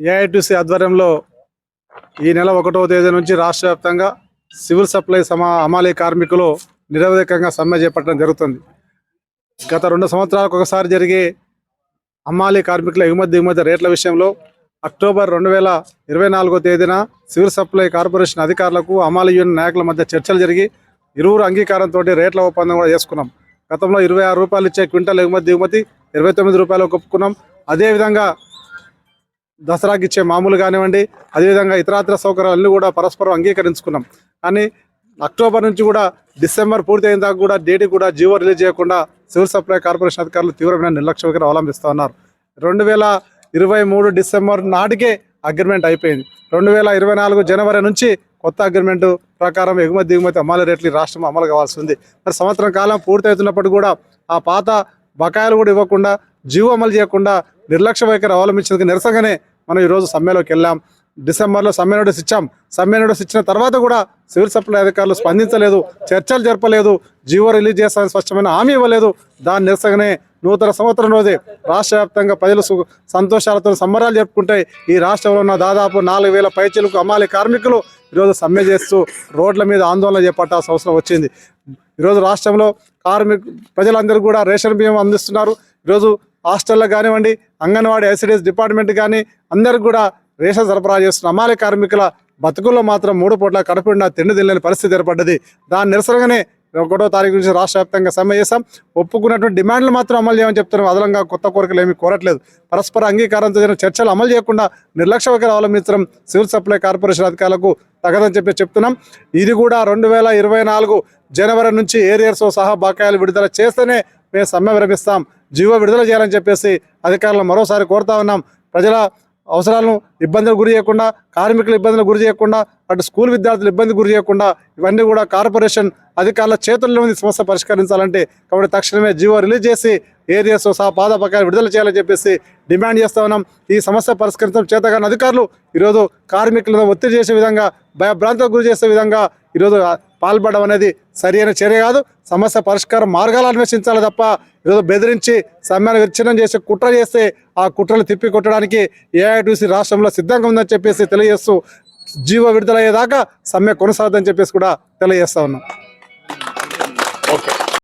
AITC ఆధ్వర్యంలో ఈ నెల ఒకటవ తేదీ నుంచి రాష్ట్ర వ్యాప్తంగా సివిల్ సప్లై సమా అమాలీ కార్మికులు నిరవధికంగా సమ్మె చేపట్టడం జరుగుతుంది. గత రెండు సంవత్సరాలకు ఒకసారి జరిగే అమ్మాలి కార్మికుల ఎగుమతి దిగుమతి రేట్ల విషయంలో అక్టోబర్ రెండు వేల ఇరవై నాలుగో తేదీన సివిల్ సప్లై కార్పొరేషన్ అధికారులకు అమాలి యూనియన్ నాయకుల మధ్య చర్చలు జరిగి ఇరువురు అంగీకారంతో రేట్ల ఒప్పందం కూడా చేసుకున్నాం. గతంలో ఇరవై ఆరు రూపాయలు ఇచ్చే క్వింటల్ ఎగుమతి దిగుమతి ఇరవై తొమ్మిది రూపాయలు ఒప్పుకున్నాం. అదేవిధంగా దసరాకి ఇచ్చే మామూలు కానివ్వండి అదేవిధంగా ఇతరాతర సౌకర్యాలన్నీ కూడా పరస్పరం అంగీకరించుకున్నాం. కానీ అక్టోబర్ నుంచి కూడా డిసెంబర్ పూర్తి అయిన దాకా కూడా డేట్ కూడా జీవో రిలీజ్ చేయకుండా సివిల్ సప్లై కార్పొరేషన్ అధికారులు తీవ్రమైన నిర్లక్ష్య వైఖరి అవలంబిస్తూ ఉన్నారు రెండు వేల ఇరవై మూడు డిసెంబర్ నాటికే అగ్రిమెంట్ అయిపోయింది. రెండు వేల ఇరవై నాలుగు జనవరి నుంచి కొత్త అగ్రిమెంట్ ప్రకారం ఎగుమతి దిగుమతి అమలు రేట్లు రాష్ట్రం అమలు కావాల్సి ఉంది. మరి సంవత్సరం కాలం పూర్తి అవుతున్నప్పుడు కూడా ఆ పాత బకాయిలు కూడా ఇవ్వకుండా జీవో అమలు చేయకుండా నిర్లక్ష్య వైఖరి అవలంబించినందుకు నిరసనగానే మనం ఈరోజు సమ్మెలోకి వెళ్ళాం. డిసెంబర్లో సమ్మె నోటీస్ ఇచ్చాం. సమ్మె నోటీస్ ఇచ్చిన తర్వాత కూడా సివిల్ సప్లై అధికారులు స్పందించలేదు చర్చలు జరపలేదు జీవో రిలీజ్ చేస్తామని స్పష్టమైన హామీ ఇవ్వలేదు. దాని నిరసనగానే నూతన సంవత్సరం రోజే రాష్ట్ర వ్యాప్తంగా ప్రజలు సంతోషాలతో సంబరాలు జరుపుకుంటే ఈ రాష్ట్రంలో ఉన్న దాదాపు నాలుగు వేల పైచీలకు అమ్మాలి కార్మికులు ఈరోజు సమ్మె చేస్తూ రోడ్ల మీద ఆందోళన చేపట్టాల్సిన అవసరం వచ్చింది. ఈరోజు రాష్ట్రంలో కార్మిక ప్రజలందరూ కూడా రేషన్ బియ్యం అందిస్తున్నారు. ఈరోజు హాస్టల్లో కానివ్వండి అంగన్వాడీ ఐసిడిఎస్ డిపార్ట్మెంట్ కానీ అందరికి కూడా రేషన్ సరఫరా చేస్తున్న అమ్మాలి కార్మికుల బతుకుల్లో మాత్రం మూడు పూట్ల కడుపుండా తిండి తినలేని పరిస్థితి ఏర్పడ్డది. దాని నిరసనగానే ఒకటో తారీఖు నుంచి రాష్ట్ర వ్యాప్తంగా సమ్మె చేశాం. ఒప్పుకున్నటువంటి డిమాండ్లు మాత్రం అమలు చేయమని చెప్తున్నాం. అదనంగా కొత్త కోరికలు ఏమీ కోరట్లేదు. పరస్పర అంగీకారంతో జరిగిన చర్చలు అమలు చేయకుండా నిర్లక్ష్య వైఖరి అవలంబించడం సివిల్ సప్లై కార్పొరేషన్ అధికారులకు తగదని చెప్పి చెప్తున్నాం. ఇది కూడా రెండు వేల ఇరవై నాలుగు జనవరి నుంచి ఏరియర్స్తో సహా బకాయిలు విడుదల చేస్తేనే మేము సమ్మె విరమిస్తాం. జీవో విడుదల చేయాలని చెప్పేసి అధికారులను మరోసారి కోరుతా ఉన్నాం. ప్రజల అవసరాలను ఇబ్బందులు గురి చేయకుండా కార్మికులు ఇబ్బందులు గురి చేయకుండా అటు స్కూల్ విద్యార్థులు ఇబ్బంది గురి చేయకుండా ఇవన్నీ కూడా కార్పొరేషన్ అధికారుల చేతుల్లో ఉంది. సమస్య పరిష్కరించాలంటే కాబట్టి తక్షణమే జీవో రిలీజ్ చేసి ఏరియాస్ సహా పాద పకాలు విడుదల చేయాలని చెప్పేసి డిమాండ్ చేస్తా ఉన్నాం. ఈ సమస్య పరిష్కరించడం చేతగాని అధికారులు ఈరోజు కార్మికులను ఒత్తిడి చేసే విధంగా భయభ్రాంతకు గురి చేసే విధంగా ఈరోజు పాల్పడడం అనేది సరి అయిన చర్య కాదు. సమస్య పరిష్కారం మార్గాలు అన్వేషించాలి తప్ప ఏదో బెదిరించి సమ్మెను విచ్ఛిన్నం చేసి కుట్ర చేస్తే ఆ కుట్రలు తిప్పి కొట్టడానికి ఏఐటీసీ రాష్ట్రంలో సిద్ధంగా ఉందని చెప్పేసి తెలియజేస్తూ జీవో విడుదలయ్యేదాకా సమ్మె కొనసాగుదని చెప్పేసి కూడా తెలియజేస్తా ఉన్నాం.